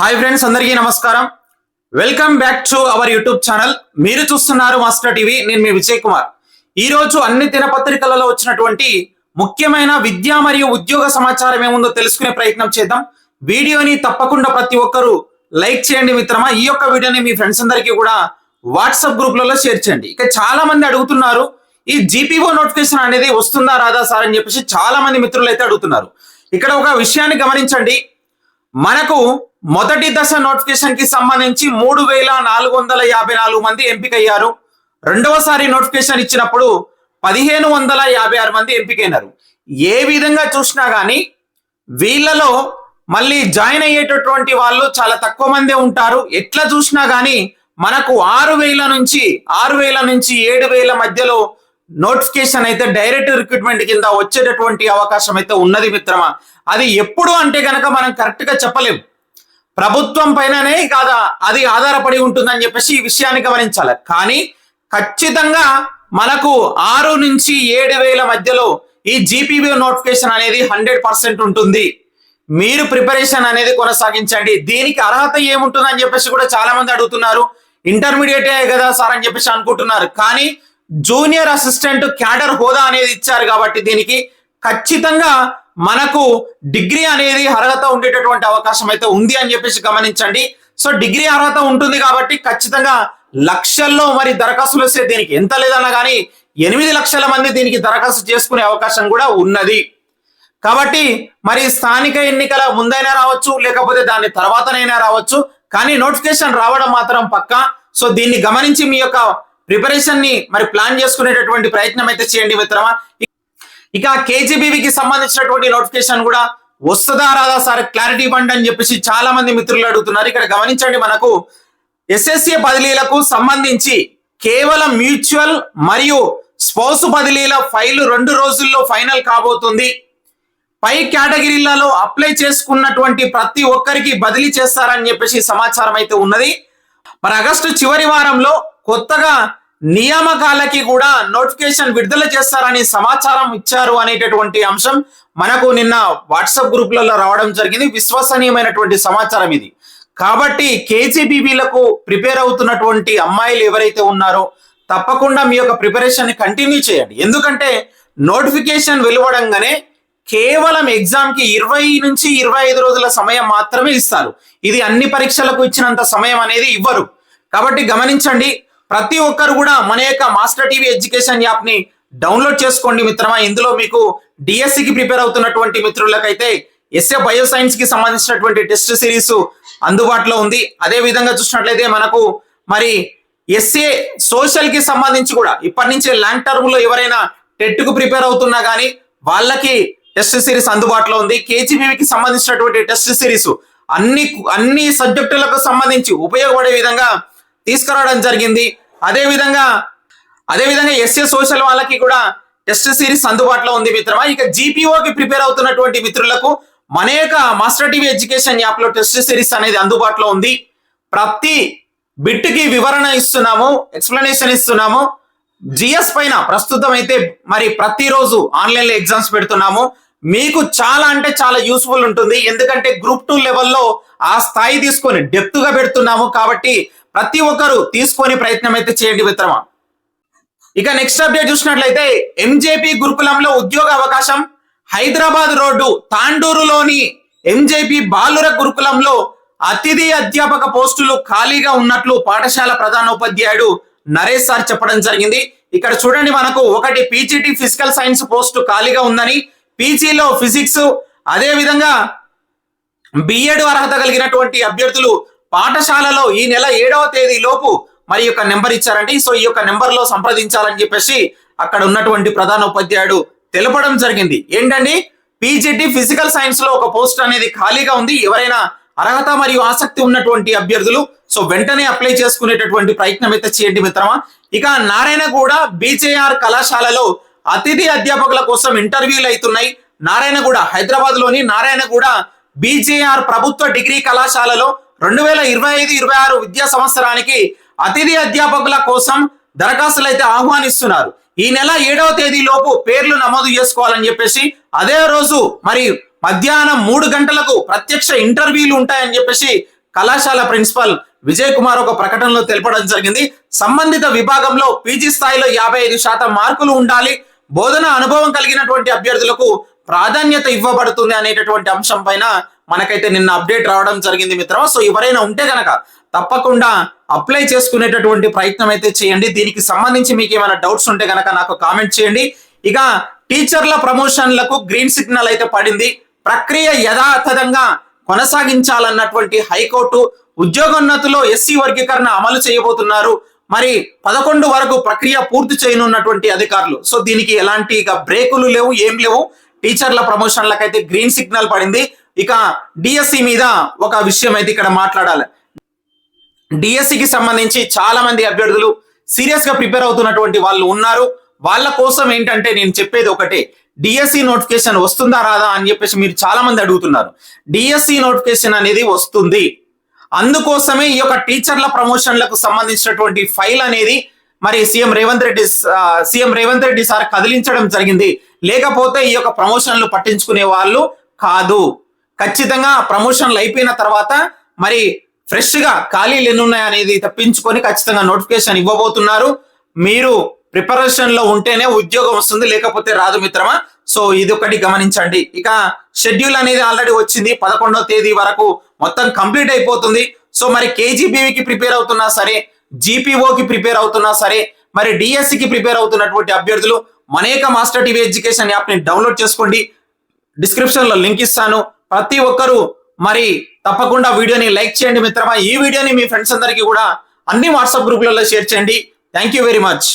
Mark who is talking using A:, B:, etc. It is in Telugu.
A: హాయ్ ఫ్రెండ్స్ అందరికీ నమస్కారం. Welcome back to our YouTube channel మీరు చూస్తున్నారు మాస్టర్ టీవీ నేను మీ విజయ్ కుమార్. ఈ రోజు అన్ని దినపత్రికలలో వచ్చినటువంటి ముఖ్యమైన విద్య మరియు ఉద్యోగ సమాచారం ఏముందో తెలుసుకునే ప్రయత్నం చేద్దాం. వీడియోని తప్పకుండా ప్రతి ఒక్కరూ లైక్ చేయండి మిత్రమా. ఈ యొక్క వీడియోని మీ ఫ్రెండ్స్ అందరికీ కూడా వాట్సాప్ గ్రూప్లలో షేర్ చేయండి. ఇక చాలా మంది అడుగుతున్నారు ఈ జీపీఓ నోటిఫికేషన్ అనేది వస్తుందా రాదా సార్ అని చెప్పేసి చాలా మంది మిత్రులు అయితే అడుగుతున్నారు. ఇక్కడ ఒక విషయాన్ని గమనించండి. మనకు మొదటి దశ నోటిఫికేషన్కి సంబంధించి మూడు వేల నాలుగు వందల యాభై నాలుగు మంది ఎంపికయ్యారు. రెండవసారి నోటిఫికేషన్ ఇచ్చినప్పుడు పదిహేను వందల యాభై ఆరు మంది ఎంపికైనారు. ఏ విధంగా చూసినా కానీ వీళ్ళలో మళ్ళీ జాయిన్ అయ్యేటటువంటి వాళ్ళు చాలా తక్కువ మందే ఉంటారు. ఎట్లా చూసినా కానీ మనకు ఆరు వేల నుంచి ఆరు వేల నుంచి ఏడు వేల మధ్యలో నోటిఫికేషన్ అయితే డైరెక్ట్ రిక్రూట్మెంట్ కింద వచ్చేటటువంటి అవకాశం అయితే ఉన్నది మిత్రమా? అది ఎప్పుడు అంటే కనుక మనం కరెక్ట్గా చెప్పలేం. ప్రభుత్వం పైననే కాదా? అది ఆధారపడి ఉంటుందని చెప్పేసి ఈ విషయాన్ని గమనించాలి. కానీ ఖచ్చితంగా మనకు ఆరు నుంచి ఏడు వేల మధ్యలో ఈ జీపీబీ నోటిఫికేషన్ అనేది హండ్రెడ్ పర్సెంట్ ఉంటుంది. మీరు ప్రిపరేషన్ అనేది కొనసాగించండి. దీనికి అర్హత ఏముంటుందని చెప్పేసి కూడా చాలా మంది అడుగుతున్నారు. ఇంటర్మీడియట్ కదా సార్ అని చెప్పేసి అనుకుంటున్నారు. కానీ జూనియర్ అసిస్టెంట్ క్యాడర్ హోదా అనేది ఇచ్చారు కాబట్టి దీనికి ఖచ్చితంగా మనకు డిగ్రీ అనేది అర్హత ఉండేటటువంటి అవకాశం అయితే ఉంది అని చెప్పేసి గమనించండి. సో డిగ్రీ అర్హత ఉంటుంది కాబట్టి ఖచ్చితంగా లక్షల్లో మరి దరఖాస్తులు వస్తే దీనికి ఎంత లేదన్నా కానీ ఎనిమిది లక్షల మంది దీనికి దరఖాస్తు చేసుకునే అవకాశం కూడా ఉన్నది. కాబట్టి మరి స్థానిక ఎన్నికల ముందైనా రావచ్చు లేకపోతే దాని తర్వాతనైనా రావచ్చు కానీ నోటిఫికేషన్ రావడం మాత్రం పక్కా. సో దీన్ని గమనించి మీ యొక్క ప్రిపరేషన్ని మరి ప్లాన్ చేసుకునేటటువంటి ప్రయత్నం అయితే చేయండి మిత్రమా. ఇక కేజీబీవీకి సంబంధించినటువంటి నోటిఫికేషన్ కూడా వస్తుందా రాదా సార్? క్లారిటీ ఇవ్వండి అని చెప్పేసి చాలా మంది మిత్రులు అడుగుతున్నారు. ఇక్కడ గమనించండి మనకు ఎస్ఎస్సీ బదిలీలకు సంబంధించి కేవలం మ్యూచువల్ మరియు స్పౌస్ బదిలీల ఫైల్ రెండు రోజుల్లో ఫైనల్ కాబోతుంది. పై కేటగిరీలలో అప్లై చేసుకున్నటువంటి ప్రతి ఒక్కరికి బదిలీ చేస్తారని చెప్పేసి సమాచారం అయితే ఉన్నది. మరి ఆగస్టు చివరి వారంలో కొత్తగా నియామకాలకి కూడా నోటిఫికేషన్ విడుదల చేస్తారని సమాచారం ఇచ్చారు అనేటటువంటి అంశం మనకు నిన్న వాట్సాప్ గ్రూప్లలో రావడం జరిగింది. విశ్వసనీయమైనటువంటి సమాచారం ఇది. కాబట్టి కేజీబీబీలకు ప్రిపేర్ అవుతున్నటువంటి అమ్మాయిలు ఎవరైతే ఉన్నారో తప్పకుండా మీ యొక్క ప్రిపరేషన్ కంటిన్యూ చేయండి. ఎందుకంటే నోటిఫికేషన్ వెలువడంగానే కేవలం ఎగ్జామ్కి ఇరవై నుంచి ఇరవై ఐదు రోజుల సమయం మాత్రమే ఇస్తారు. ఇది అన్ని పరీక్షలకు ఇచ్చినంత సమయం అనేది ఇవ్వరు. కాబట్టి గమనించండి ప్రతి ఒక్కరు కూడా మన యొక్క మాస్టర్ టీవీ ఎడ్యుకేషన్ యాప్ని డౌన్లోడ్ చేసుకోండి మిత్రమా. ఇందులో మీకు డిఎస్సికి ప్రిపేర్ అవుతున్నటువంటి మిత్రులకైతే ఎస్ఏ బయోసైన్స్కి సంబంధించినటువంటి టెస్ట్ సిరీస్ అందుబాటులో ఉంది. అదే విధంగా చూసినట్లయితే మనకు మరి ఎస్ఏ సోషల్కి సంబంధించి కూడా ఇప్పటి నుంచి లాంగ్ టర్మ్లో ఎవరైనా టెట్కు ప్రిపేర్ అవుతున్నా కానీ వాళ్ళకి టెస్ట్ సిరీస్ అందుబాటులో ఉంది. కేజీబీకి సంబంధించినటువంటి టెస్ట్ సిరీస్ అన్ని అన్ని సబ్జెక్టులకు సంబంధించి ఉపయోగపడే విధంగా తీసుకురావడం జరిగింది. అదేవిధంగా అదేవిధంగా అదే విధంగా ఎస్ఏ సోషల్ వాళ్ళకి కూడా టెస్ట్ సిరీస్ అందుబాటులో ఉంది మిత్రమా. ఇక జీపీఓకి ప్రిపేర్ అవుతున్నటువంటి మిత్రులకు మనేక మాస్టర్ టీవీ ఎడ్యుకేషన్ యాప్లో టెస్ట్ సిరీస్ అనేది అందుబాటులో ఉంది. ప్రతి బిట్కి వివరణ ఇస్తున్నాము ఎక్స్ప్లెనేషన్ ఇస్తున్నాము. జిఎస్ పైన ప్రస్తుతం అయితే మరి ప్రతిరోజు ఆన్లైన్లో ఎగ్జామ్స్ పెడుతున్నాము. మీకు చాలా అంటే చాలా యూస్ఫుల్ ఉంటుంది. ఎందుకంటే గ్రూప్ టూ లెవెల్లో ఆ స్థాయి తీసుకొని డెప్త్గా పెడుతున్నాము కాబట్టి ప్రతి ఒక్కరు తీసుకొని ప్రయత్నం అయితే చేయండి మిత్రమా? ఇక నెక్స్ట్ అప్డేట్ చూసినట్లయితే ఎంజేపీ గురుకులంలో ఉద్యోగ అవకాశం. హైదరాబాద్ రోడ్డు తాండూరులోని ఎంజేపీ బాలుర గురుకులంలో అతిథి అధ్యాపక పోస్టులు ఖాళీగా ఉన్నట్లు పాఠశాల ప్రధానోపాధ్యాయుడు నరేష్ సార్ చెప్పడం జరిగింది. ఇక్కడ చూడండి మనకు ఒకటి పీజీటీ ఫిజికల్ సైన్స్ పోస్టు ఖాళీగా ఉందని పీజీలో ఫిజిక్స్ అదే విధంగా బిఎడ్ అర్హత కలిగినటువంటి అభ్యర్థులు పాఠశాలలో ఈ నెల ఏడవ తేదీ లోపు మరి యొక్క నెంబర్ ఇచ్చారండి. సో ఈ యొక్క నెంబర్లో సంప్రదించాలని చెప్పేసి అక్కడ ఉన్నటువంటి ప్రధాన ఉపాధ్యాయుడు తెలపడం జరిగింది. ఏంటండి? పీజీటీ ఫిజికల్ సైన్స్లో ఒక పోస్ట్ అనేది ఖాళీగా ఉంది. ఎవరైనా అర్హత మరియు ఆసక్తి ఉన్నటువంటి అభ్యర్థులు సో వెంటనే అప్లై చేసుకునేటటువంటి ప్రయత్నం అయితే చేయండి మిత్రమా. ఇక నారాయణగూడ బీజేఆర్ కళాశాలలో అతిథి అధ్యాపకుల కోసం ఇంటర్వ్యూలు అవుతున్నాయి. నారాయణగూడ హైదరాబాద్లోని నారాయణగూడ బీజేఆర్ ప్రభుత్వ డిగ్రీ కళాశాలలో రెండు వేల ఇరవై ఐదు ఇరవై ఆరు విద్యా సంవత్సరానికి అతిథి అధ్యాపకుల కోసం దరఖాస్తులు అయితే ఆహ్వానిస్తున్నారు. ఈ నెల ఏడవ తేదీ లోపు పేర్లు నమోదు చేసుకోవాలని చెప్పేసి అదే రోజు మరి మధ్యాహ్నం మూడు గంటలకు ప్రత్యక్ష ఇంటర్వ్యూలు ఉంటాయని చెప్పేసి కళాశాల ప్రిన్సిపల్ విజయ్ కుమార్ ఒక ప్రకటనలో తెలపడం జరిగింది. సంబంధిత విభాగంలో పీజీ స్థాయిలో యాభై ఐదు శాతం మార్కులు ఉండాలి. బోధన అనుభవం కలిగినటువంటి అభ్యర్థులకు ప్రాధాన్యత ఇవ్వబడుతుంది అనేటటువంటి అంశం పైన మనకైతే నిన్న అప్డేట్ రావడం జరిగింది మిత్రమా? సో ఎవరైనా ఉంటే గనక తప్పకుండా అప్లై చేసుకునేటటువంటి ప్రయత్నం అయితే చేయండి. దీనికి సంబంధించి మీకు ఏమైనా డౌట్స్ ఉంటే గనక నాకు కామెంట్ చేయండి. ఇక టీచర్ల ప్రమోషన్లకు గ్రీన్ సిగ్నల్ అయితే పడింది. ప్రక్రియ యథాతథంగా కొనసాగించాలన్నటువంటి హైకోర్టు ఉద్యోగోన్నతిలో ఎస్సీ వర్గీకరణ అమలు చేయబోతున్నారు. మరి పదకొండు వరకు ప్రక్రియ పూర్తి చేయనున్నటువంటి అధికారులు. సో దీనికి ఎలాంటి ఇక బ్రేకులు లేవు ఏం లేవు. టీచర్ల ప్రమోషన్లకైతే గ్రీన్ సిగ్నల్ పడింది. ఇక డిఎస్సి మీద ఒక విషయం అయితే ఇక్కడ మాట్లాడాలి. డిఎస్సికి సంబంధించి చాలా మంది అభ్యర్థులు సీరియస్గా ప్రిపేర్ అవుతున్నటువంటి వాళ్ళు ఉన్నారు. వాళ్ళ కోసం ఏంటంటే నేను చెప్పేది ఒకటే. డిఎస్సి నోటిఫికేషన్ వస్తుందా రాదా అని చెప్పేసి మీరు చాలా మంది అడుగుతున్నారు. డిఎస్సి నోటిఫికేషన్ అనేది వస్తుంది. అందుకోసమే ఈ యొక్క టీచర్ల ప్రమోషన్లకు సంబంధించినటువంటి ఫైల్ అనేది మరి CM Revanth Reddy CM Revanth Reddy sir కదిలించడం జరిగింది. లేకపోతే ఈ యొక్క ప్రమోషన్లు పట్టించుకునే వాళ్ళు కాదు. ఖచ్చితంగా ప్రమోషన్లు అయిపోయిన తర్వాత మరి ఫ్రెష్గా ఖాళీలు ఎన్ని ఉన్నాయనేది తప్పించుకొని ఖచ్చితంగా నోటిఫికేషన్ ఇవ్వబోతున్నారు. మీరు ప్రిపరేషన్లో ఉంటేనే ఉద్యోగం వస్తుంది లేకపోతే రాదు మిత్రమా? సో ఇది ఒకటి గమనించండి. ఇక షెడ్యూల్ అనేది ఆల్రెడీ వచ్చింది పదకొండవ తేదీ వరకు మొత్తం కంప్లీట్ అయిపోతుంది. సో మరి కేజీబీవీకి ప్రిపేర్ అవుతున్నా సరే జీపీఓకి ప్రిపేర్ అవుతున్నా సరే మరి డిఎస్సికి ప్రిపేర్ అవుతున్నటువంటి అభ్యర్థులు మనేక మాస్టర్ టీవీ ఎడ్యుకేషన్ యాప్ని డౌన్లోడ్ చేసుకోండి. డిస్క్రిప్షన్లో లింక్ ఇస్తాను. ప్రతి ఒక్కరూ మరి తప్పకుండా వీడియోని లైక్ చేయండి మిత్రమా. ఈ వీడియోని మీ ఫ్రెండ్స్ అందరికీ కూడా అన్ని వాట్సాప్ గ్రూపులలో షేర్ చేయండి. Thank you very much